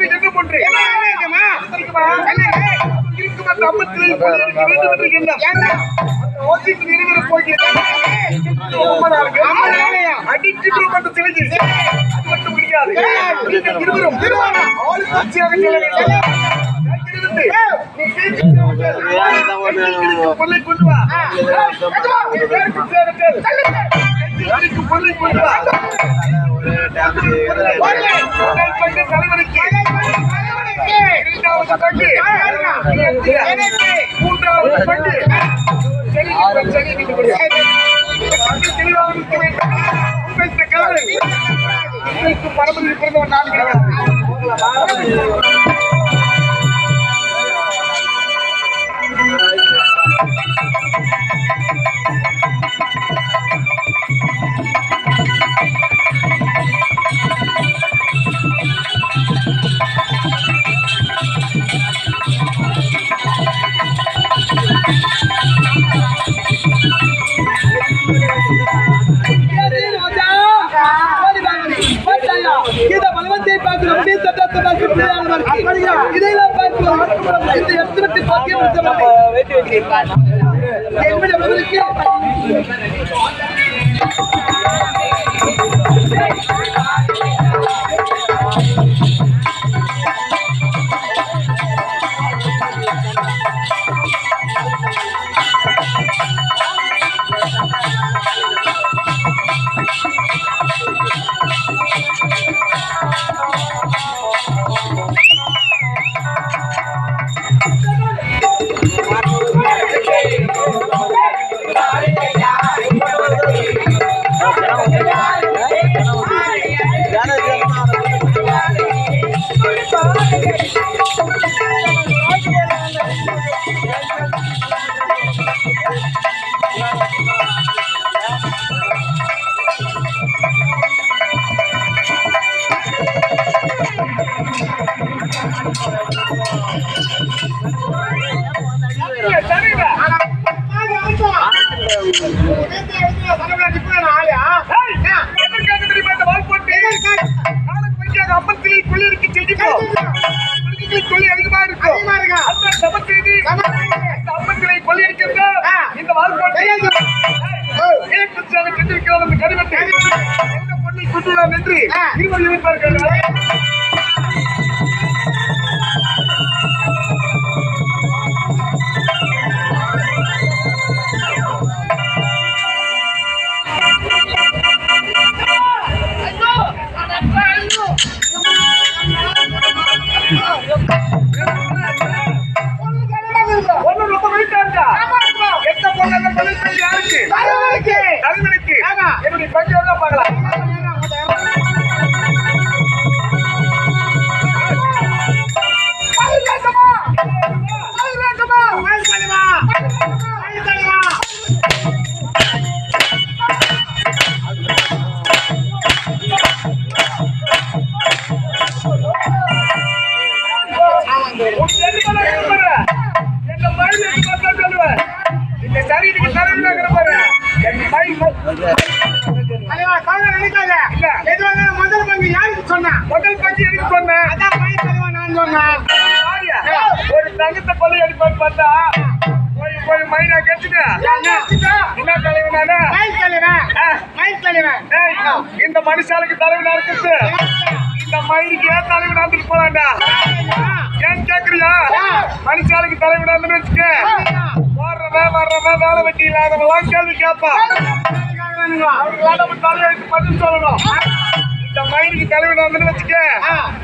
என்ன பண்றேன் தெரியுமா? இருக்கும்? அந்த அம்பத்திலே போய் இருக்க வேண்டும் என்று எண்ணம். ஓசைக்கு நிறைவேற. அது மட்டும் முடியாது. நீங்கள் இருவரும். பொருளை கொண்டு வா. பொருளை கொண்டு வா. முதல் பங்கு தலைவனுக்கு. மூன்றாவது பங்கு இதையெல்லாம் பார்க்கிறோம் இந்த எத்தனை பாக்கியம் என்னுடைய என்று இருவர் இருப்பார்கள். மயில் இல்ல. முதல் பங்கு எனக்கு சொன்னேன். ஆரியா, ஒரு தங்கத்தை கொள்ளை அடிப்பான்னு பார்த்தா போய் போய் மயிலா கெட்டுட்டு என்ன தலைவனானா ஏய், இந்த மனுஷாளுக்கு தலைவனா இருக்குது இந்த மயிலுக்கு ஏன் தலைவனா இருந்துட்டு போலாம்டா ஏன் கேக்குறியா? மனுஷாளுக்கு தலைவனா இருந்து வச்சுக்க. போடுறவன் வர்றவன் வேலை வெட்டி இல்லாதவெல்லாம் கேள்வி கேட்பான். அவங்களால நம்ம தலைவருக்கு பதில் சொல்லணும். இந்த மயிலுக்கு தலைவர் வந்து வச்சுக்க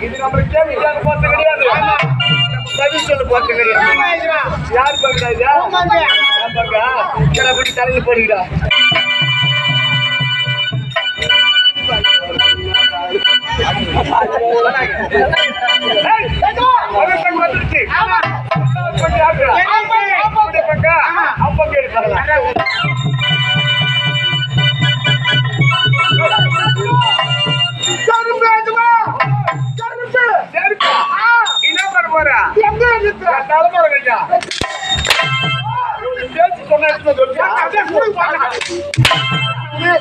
இது நம்மளுக்கு கேள்விக்காக பார்த்து கிடையாது. பதில் பார்த்து கிடையாது. யார் பார்க்கறாங்க யார் பார்க்கா இக்கட போய் வந்துருச்சு. அப்பா கேட்டு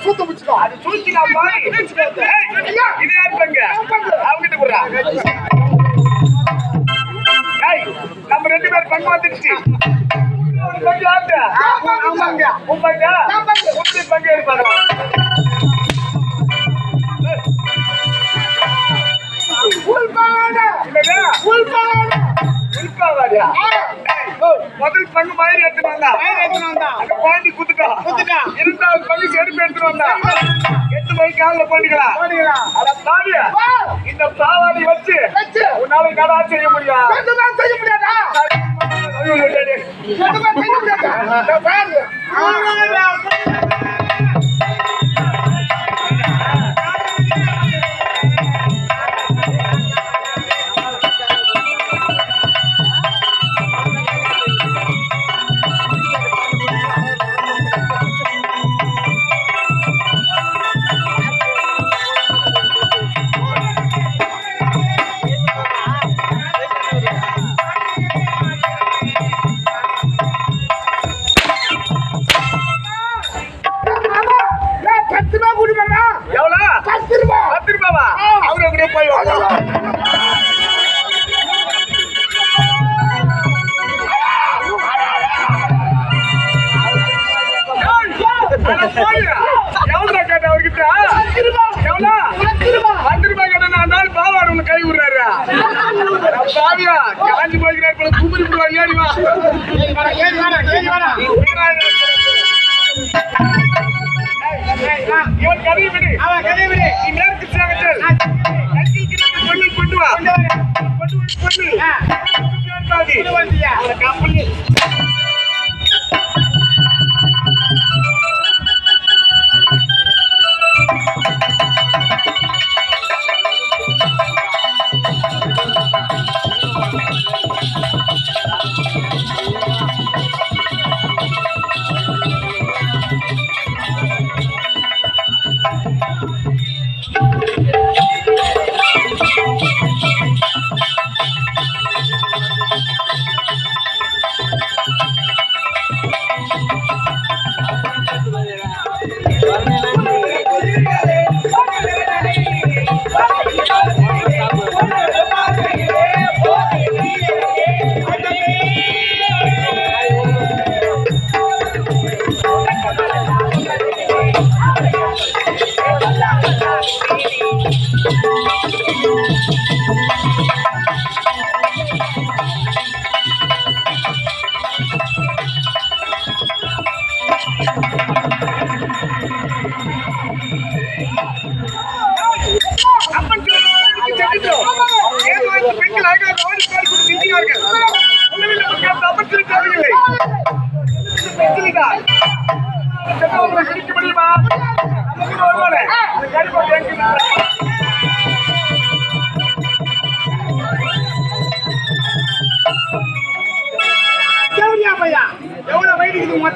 சூத்த பிடிச்சிக்கோ அது சூழ்ச்சிக்கா பாய். ஏய், இது யார் பங்கு? அவங்கிட்ட. ஏய், நம்ம ரெண்டு பேர் பங்கு வந்துடுச்சு யார்கிட்ட? ஆமாங்க உன் பங்கா? நான் பங்கு. உன்னுடைய பங்கு எடுப்பாங்க. உள்பாவாடா? உள்பாவாடா உள்காவாடியா? ஏய், முதல் பங்கு மயிர் எடுத்துட்டு வந்தா? அந்த பாண்டி குத்துட்டா? குத்துட்டா. இரண்டாவது செருப்பு எடுத்துட்டு வந்தா? எட்டு மணிக்கு காலைல போட்டுக்கலாம் அட பாவியா இந்த பாவாடை வச்சு வச்சு. உன்னால செய்ய முடியும் எதுவுமே செய்ய முடியாதா? ஐயோ, டேய், டேய். எதுவுமே செய்ய முடியாதா? இதோ பாரு. எவ்வளோடா கேட்ட அவர்கிட்ட? எவ்வளோ? பத்து ரூபாய் கேட்டா நான் நாலு பாவாடை உனக்கு கை விடுறாரு. பாவியா, காஞ்சி போய்க்கிறார் போல குமரி விடுவாங்க, ஏறி வா. ஏறி வாடா ஏறி வாடா இவன் கதையை விடு. அவன் கதை விடு. நீ மேற்கு கிடந்து பொண்ணு கொண்டு வா. கொண்டு. கொண்டு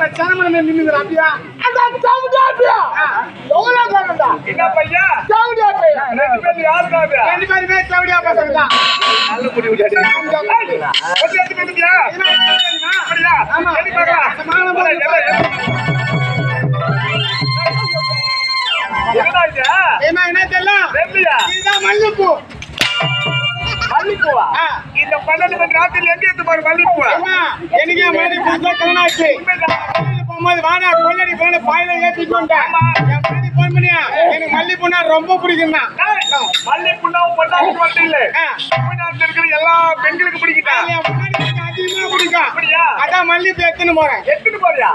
மொத்த சனமன நின்னுங்கிற அப்படியா அந்த தேவடியா அப்படியா எவ்வளவு காரணம்டா என்ன பையா? ரெண்டு? ரெண்டு பேருமே நல்ல? அப்படியா? ஆமா. எடி? ஏமா என்ன தெரியல? இதுதான் மல்லிப்பூ மல்லிப்பூவா? இந்த பன்னெண்டு மணி ராத்திரி எங்க எடுத்து பாரு மல்லிப்பூவா? எனக்கு என் மாதிரி புதுசா கல்யாணம் ஆச்சு போகும்போது வாடா கொள்ளடி போன பாயில ஏத்திட்டு வந்தேன் என் மாதிரி போன் பண்ணியா எனக்கு மல்லிப்பூனா ரொம்ப பிடிக்கும் தான் உன் பொண்டாட்டிக்கு மட்டும் இல்ல. தமிழ்நாட்டுல இருக்கிற எல்லா பெண்களுக்கு பிடிக்குதா? அதிகமா பிடிக்கும் அப்படியா? அதான் மல்லிப்பூ எடுத்துன்னு போறேன் எடுத்துட்டு போறியா?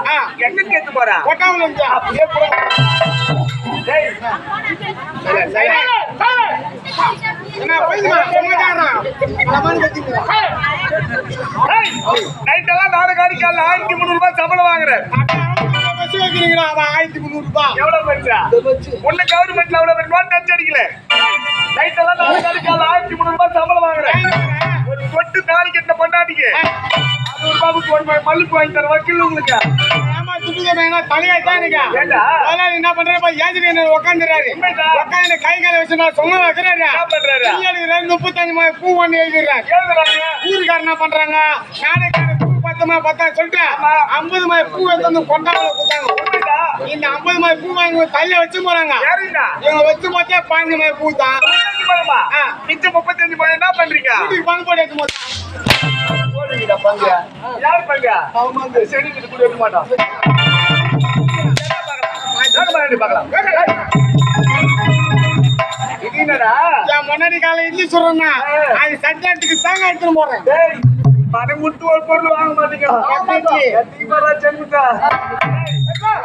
எங்க எடுத்து போற? கொட்டாமல் இருந்தா அப்படியே. நைட்டெல்லாம் நாடகம் ஆடி காலைல ஆயிரத்தி முந்நூறு ரூபாய் சம்பளம் வாங்குறேன். ஆயிரத்தி முந்நூறு ரூபாய். எவ்வளவு பைசா உன்ன கவர்மெண்ட்ல அவ்வளவு பெரிய நோட் அடிச்சு அடிக்கல. நைட் எல்லாம் நாலு காலைல ஆயிரத்தி முந்நூறு ரூபாய் சம்பளம் வாங்குறேன். ஒரு கொட்டு தாலி கட்டின பொண்டாட்டிக்கு. அது ஒரு பாபுக்கு ஒரு ம- மல்லிப்பூ வாங்கி தர வக்கீல் உங்களுக்கு. துப்பிதா தலையாத்தான்? அதனால என்ன பண்றாரு? ஏஜினி உட்காந்துறாரு. உட்காந்து கை கால வச்சு நான் சொன்ன வைக்கிறாரு? எழுதுறாரு முப்பத்தஞ்சு மாதிரி பூ ஒன்று எழுதிடுறாரு. ஊருக்காரர் என்ன பண்றாங்க? நாடகாரர் பூ பத்தமா பத்தா சொல்லிட்டு ஐம்பது மாதிரி பூ எடுத்து வந்து கொண்டாட கொடுத்தாங்க. இந்த ஐம்பது மாதிரி பூ வாங்கி தள்ள வச்சு போறாங்க. இவங்க வச்சு பார்த்தா பாஞ்சு மாதிரி பூ தான். ஆ. மிச்சம் முப்பத்தஞ்சு பழம் என்ன பண்றீங்க? பங்கு போட்டு போடுவீங்கடா பங்கு. யார் பங்கு? அவங்க வந்து செடி கூட எடுக்க பங்கு பார்க்கலாம். என்னடா? என் முன்னாடி காலை இட்லி சொல்றேன்னா அது சட்டியாட்டுக்கு தாங்க எடுத்துன்னு போறேன் பணம் கொடுத்து ஒரு பொருள் வாங்க மாட்டீங்க.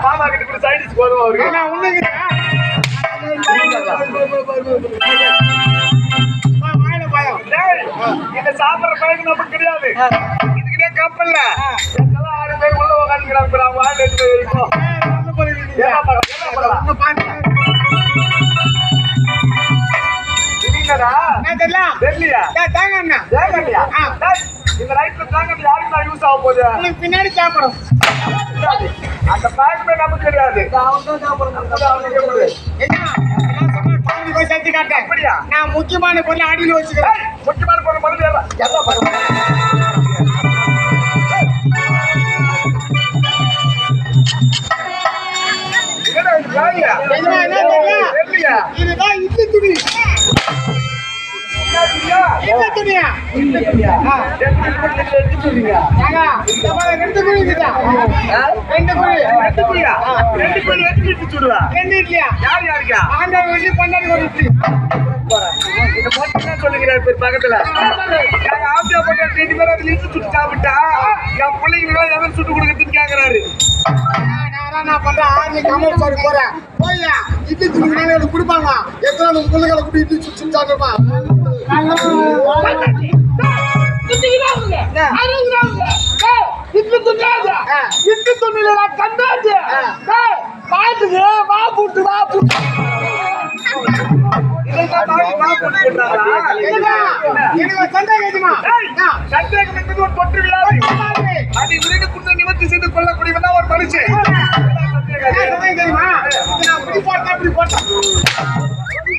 மாமா கிட்ட கூட சைடிஸ் போதும் அவருக்கு. ஏன்னா உண்மைக்கு இந்த சாப்பிடுற பழக்கம் நமக்கு கிடையாது. இதுக்கிட்டே கப்பல்ல ஆறு பேர் உள்ள உட்காந்துக்கிறாங்க அவங்க வாழ் எடுத்து போய் இருக்கும் என்ன? என்ன? என்ன பின்னாடி சாப்பிடும். அந்த பேக்மே நமக்கு தெரியாது சேர்த்து காட்டேன் அப்படியா? நான் முக்கியமான பொருள் அடியில் வச்சுக்கிறேன் முக்கியமான பொருள் எல்லாம்? தெரியலையா? இதுதான் இட்லி துணி பக்கத்துல? ரெண்டு பேரும் அதுல சுட்டு சாப்பிட்டா, என் பிள்ளைங்களுக்கு எவன் சுட்டு கொடுக்கறதுன்னு கேக்குறாரு. நான் நான் பண்றேன்? ஆர்மி கமல் சாரி போறேன். போய்யா. இட்லி துணி நானே எனக்கு கொடுப்பாங்க எத்தனை பிள்ளைகளை கூட இட்லி சுட்டு சாப்பிடுமா இட்லி துணியாதா? இட்லி துணியில கண்டாச்சு. வா வா பாத்து வா ஒரு விரைந்து கொடுத்து நிவர்த்தி செய்து கொள்ளக்கூடியவன் ஒரு மனுஷன் தெரியுமா போட்டேன்